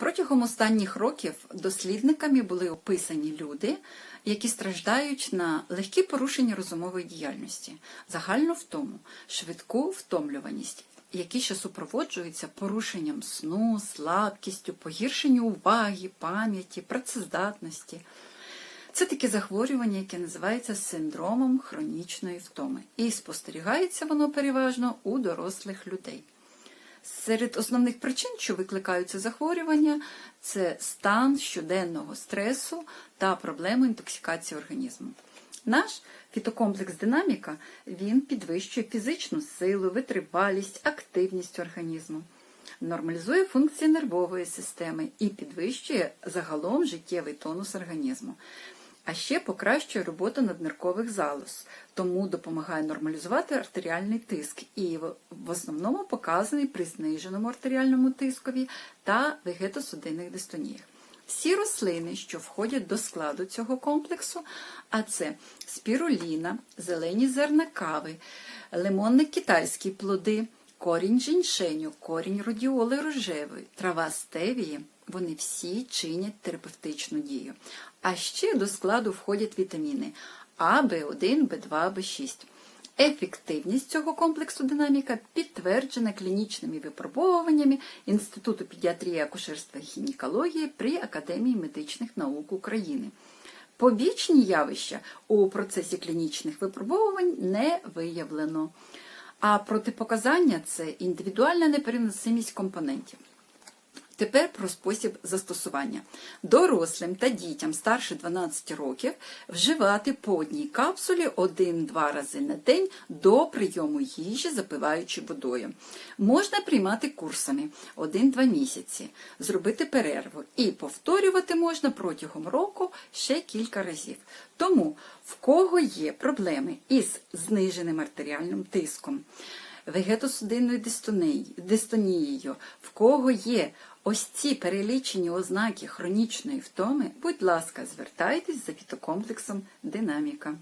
Протягом останніх років дослідниками були описані люди, які страждають на легкі порушення розумової діяльності, загальну втому, швидку втомлюваність, які ще супроводжуються порушенням сну, слабкістю, погіршенню уваги, пам'яті, працездатності. Це таке захворювання, яке називається синдромом хронічної втоми, і спостерігається воно переважно у дорослих людей. Серед основних причин, що викликають це захворювання, це стан щоденного стресу та проблеми інтоксикації організму. Наш фітокомплекс динаміка він підвищує фізичну силу, витривалість, активність організму, нормалізує функції нервової системи і підвищує загалом життєвий тонус організму. А ще покращує роботу надниркових залоз, тому допомагає нормалізувати артеріальний тиск і в- основному показаний при зниженому артеріальному тискові та вегетосудинних дистоніях. Всі рослини, що входять до складу цього комплексу, а це спіруліна, зелені зерна кави, лимонно-китайські плоди, корінь жіншеню, корінь радіоли рожевої, трава стевії, вони всі чинять терапевтичну дію. А ще до складу входять вітаміни А, В1, В2, В6. Ефективність цього комплексу динаміка підтверджена клінічними випробовуваннями Інституту педіатрії, акушерства і гінекології при Академії медичних наук України. Побічні явища у процесі клінічних випробовувань не виявлено. А протипоказання це індивідуальна непереносимість компонентів. Тепер про спосіб застосування. Дорослим та дітям старше 12 років вживати по одній капсулі 1-2 рази на день до прийому їжі, запиваючи водою. Можна приймати курсами 1-2 місяці, зробити перерву і повторювати можна протягом року ще кілька разів. Тому в кого є проблеми із зниженим артеріальним тиском, вегетосудинною дистонією, в кого є ось ці перелічені ознаки хронічної втоми, будь ласка, звертайтесь за фітокомплексом динаміка.